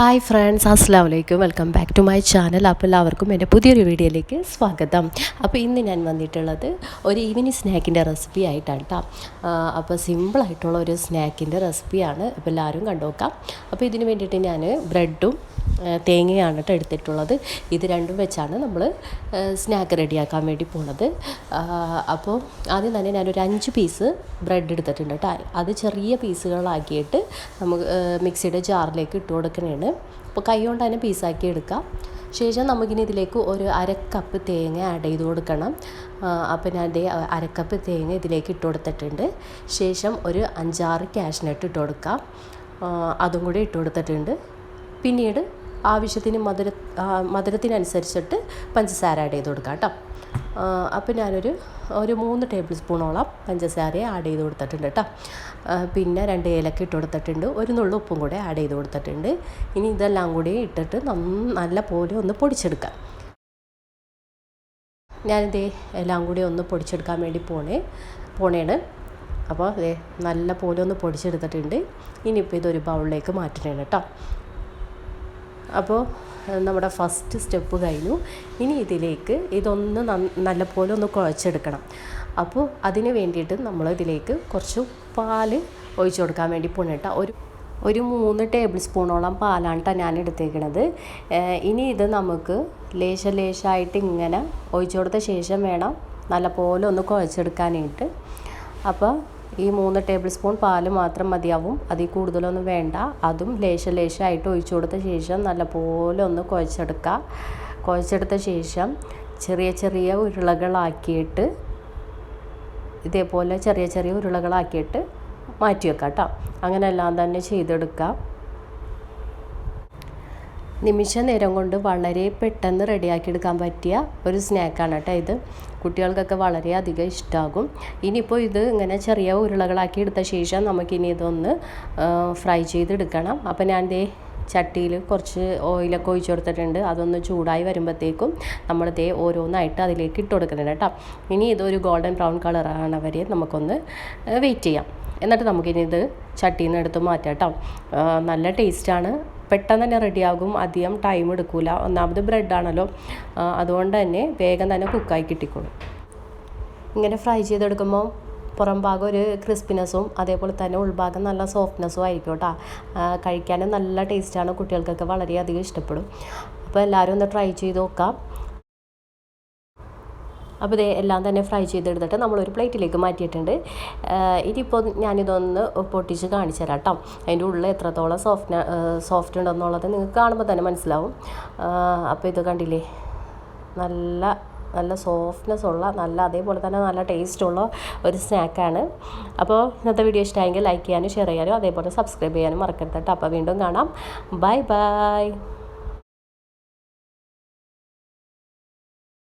Hi friends അസ്സാം വലൈക്കും welcome back to my channel അപ്പോൾ എല്ലാവർക്കും എന്റെ പുതിയൊരു വീഡിയോയിലേക്ക് സ്വാഗതം. അപ്പോൾ ഇന്ന് ഞാൻ വന്നിട്ടുള്ളത് ഒരു ഈവനിങ് സ്നാക്കിന്റെ റെസിപ്പി ആയിട്ടാണ് കേട്ടോ അപ്പോൾ സിമ്പിളായിട്ടുള്ള ഒരു സ്നാക്കിന്റെ റെസിപ്പിയാണ് അപ്പോൾ എല്ലാവരും കണ്ടുനോക്കാം അപ്പോൾ ഇതിന് വേണ്ടിയിട്ട് ഞാൻ ബ്രെഡും തേങ്ങയാണ് കേട്ടോ എടുത്തിട്ടുള്ളത്. ഇത് രണ്ടും വെച്ചാണ് നമ്മൾ സ്നാക്ക് റെഡിയാക്കാൻ വേണ്ടി പോണത്. അപ്പോൾ ആദ്യം തന്നെ ഞാനൊരു അഞ്ച് പീസ് ബ്രെഡ് എടുത്തിട്ടുണ്ട് കേട്ടോ. അത് ചെറിയ പീസുകളാക്കിയിട്ട് നമുക്ക് മിക്സിയുടെ ജാറിലേക്ക് ഇട്ട് കൊടുക്കണേണ്. അപ്പോൾ കൈ കൊണ്ട് തന്നെ പീസാക്കി എടുക്കാം. ശേഷം നമുക്കിനി ഇതിലേക്ക് ഒരു അരക്കപ്പ് തേങ്ങ ആഡ് ചെയ്ത് കൊടുക്കണം. അപ്പോൾ ഞാൻ ഇതേ അരക്കപ്പ് തേങ്ങ ഇതിലേക്ക് ഇട്ട് കൊടുത്തിട്ടുണ്ട്. ശേഷം ഒരു അഞ്ചാറ് ക്യാഷ്നട്ട് ഇട്ട് കൊടുക്കാം. അതും കൂടി ഇട്ട് കൊടുത്തിട്ടുണ്ട്. പിന്നീട് ആവശ്യത്തിന് മധുര മധുരത്തിനനുസരിച്ചിട്ട് പഞ്ചസാര ആഡ് ചെയ്ത് കൊടുക്കാം കേട്ടോ. അപ്പോൾ ഞാനൊരു ഒരു മൂന്ന് ടേബിൾ സ്പൂണോളം പഞ്ചസാര ആഡ് ചെയ്ത് കൊടുത്തിട്ടുണ്ട് കേട്ടോ. പിന്നെ രണ്ട് ഏലക്ക ഇട്ട് കൊടുത്തിട്ടുണ്ട്. ഒരു നുള്ളു ഉപ്പും കൂടെ ആഡ് ചെയ്ത് കൊടുത്തിട്ടുണ്ട്. ഇനി ഇതെല്ലാം കൂടി ഇട്ടിട്ട് നല്ല പോലെ ഒന്ന് പൊടിച്ചെടുക്കാം. ഞാനിതേ എല്ലാം കൂടി ഒന്ന് പൊടിച്ചെടുക്കാൻ വേണ്ടി പോണേ പോണേണ്. അപ്പോൾ അതെ നല്ല പോലെ ഒന്ന് പൊടിച്ചെടുത്തിട്ടുണ്ട്. ഇനിയിപ്പോൾ ഇതൊരു ബൗളിലേക്ക് മാറ്റണേണ് കേട്ടോ. അപ്പോൾ നമ്മുടെ ഫസ്റ്റ് സ്റ്റെപ്പ് കഴിഞ്ഞു. ഇനി ഇതിലേക്ക് ഇതൊന്ന് നല്ലപോലെ ഒന്ന് കുഴച്ചെടുക്കണം. അപ്പോൾ അതിന് വേണ്ടിയിട്ട് നമ്മൾ ഇതിലേക്ക് കുറച്ച് പാൽ ഒഴിച്ചു കൊടുക്കാൻ വേണ്ടി പോണേട്ട ഒരു ഒരു മൂന്ന് ടേബിൾ സ്പൂണോളം പാലാണ് കേട്ടോ ഞാൻ എടുത്തേക്കണത്. ഇനി ഇത് നമുക്ക് ലേശ ലേശമായിട്ട് ഇങ്ങനെ ഒഴിച്ചു കൊടുത്ത ശേഷം വേണം നല്ലപോലെ ഒന്ന് കുഴച്ചെടുക്കാനായിട്ട്. അപ്പോൾ ഈ മൂന്ന് ടേബിൾ സ്പൂൺ പാൽ മാത്രം മതിയാവും. അതിൽ കൂടുതലൊന്നും വേണ്ട. അതും ലേശ ലേശമായിട്ട് ഒഴിച്ചു കൊടുത്ത ശേഷം നല്ലപോലെ ഒന്ന് കുഴച്ചെടുക്കുക. കുഴച്ചെടുത്ത ശേഷം ചെറിയ ചെറിയ ഉരുളകളാക്കിയിട്ട് ഇതേപോലെ ചെറിയ ചെറിയ ഉരുളകളാക്കിയിട്ട് മാറ്റി വെക്കാം കേട്ടോ. അങ്ങനെ എല്ലാം തന്നെ ചെയ്തെടുക്കാം. നിമിഷ നേരം കൊണ്ട് വളരെ പെട്ടെന്ന് റെഡിയാക്കി എടുക്കാൻ പറ്റിയ ഒരു സ്നാക്കാണ് കേട്ടോ ഇത്. കുട്ടികൾക്കൊക്കെ വളരെയധികം ഇഷ്ടമാകും ഇനിയിപ്പോൾ ഇത് ഇങ്ങനെ ചെറിയ ഉരുളകളാക്കി എടുത്ത ശേഷം നമുക്കിനി ഇതൊന്ന് ഫ്രൈ ചെയ്തെടുക്കണം. അപ്പോൾ ഞാൻ ദേ ചട്ടിയിൽ കുറച്ച് ഓയിലൊക്കെ ഒഴിച്ചു കൊടുത്തിട്ടുണ്ട്. അതൊന്ന് ചൂടായി വരുമ്പോഴത്തേക്കും നമ്മൾ ദേ ഓരോന്നായിട്ട് അതിലേക്ക് ഇട്ട് കൊടുക്കുന്നുണ്ട് കേട്ടോ. ഇനി ഇതൊരു ഗോൾഡൻ ബ്രൗൺ കളറാണ് വരെ നമുക്കൊന്ന് വെയിറ്റ് ചെയ്യാം. എന്നിട്ട് നമുക്കിനി ഇത് ചട്ടിയിൽ നിന്ന് എടുത്ത് മാറ്റാം കേട്ടോ. നല്ല ടേസ്റ്റാണ്. പെട്ടെന്ന് തന്നെ റെഡിയാകും. അധികം ടൈം എടുക്കില്ല ഒന്നാമത് ബ്രെഡാണല്ലോ അതുകൊണ്ട് തന്നെ വേഗം തന്നെ കുക്കായി കിട്ടിക്കോളും. ഇങ്ങനെ ഫ്രൈ ചെയ്തെടുക്കുമ്പോൾ പുറം ഭാഗം ഒരു ക്രിസ്പിനെസ്സും അതേപോലെ തന്നെ ഉൾഭാഗം നല്ല സോഫ്റ്റ്നെസ്സും ആയിരിക്കും കേട്ടോ. കഴിക്കാനും നല്ല ടേസ്റ്റാണ് കുട്ടികൾക്കൊക്കെ വളരെയധികം ഇഷ്ടപ്പെടും. അപ്പോൾ എല്ലാവരും ഒന്ന് ട്രൈ ചെയ്ത് നോക്കാം. അപ്പോൾ ഇത് എല്ലാം തന്നെ ഫ്രൈ ചെയ്തെടുത്തിട്ട് നമ്മളൊരു പ്ലേറ്റിലേക്ക് മാറ്റിയിട്ടുണ്ട്. ഇനിയിപ്പോൾ ഞാനിതൊന്ന് പൊട്ടിച്ച് കാണിച്ചു തരാം കേട്ടോ. അതിന്റെ ഉള്ളിൽ എത്രത്തോളം സോഫ്റ്റ് സോഫ്റ്റ് ഉണ്ടെന്നുള്ളത് നിങ്ങൾക്ക് കാണുമ്പോൾ തന്നെ മനസ്സിലാവും. അപ്പോൾ ഇത് കണ്ടില്ലേ? നല്ല നല്ല സോഫ്റ്റ്നെസ് ഉള്ള നല്ല അതേപോലെ തന്നെ നല്ല ടേസ്റ്റ് ഉള്ള ഒരു സ്നാക്കാണ് അപ്പോൾ ഇന്നത്തെ വീഡിയോ ഇഷ്ടമായെങ്കിൽ ലൈക്ക് ചെയ്യാനും ഷെയർ ചെയ്യാനും അതേപോലെ സബ്സ്ക്രൈബ് ചെയ്യാനും മറക്കരുത് കേട്ടോ. അപ്പോൾ വീണ്ടും കാണാം. Bye bye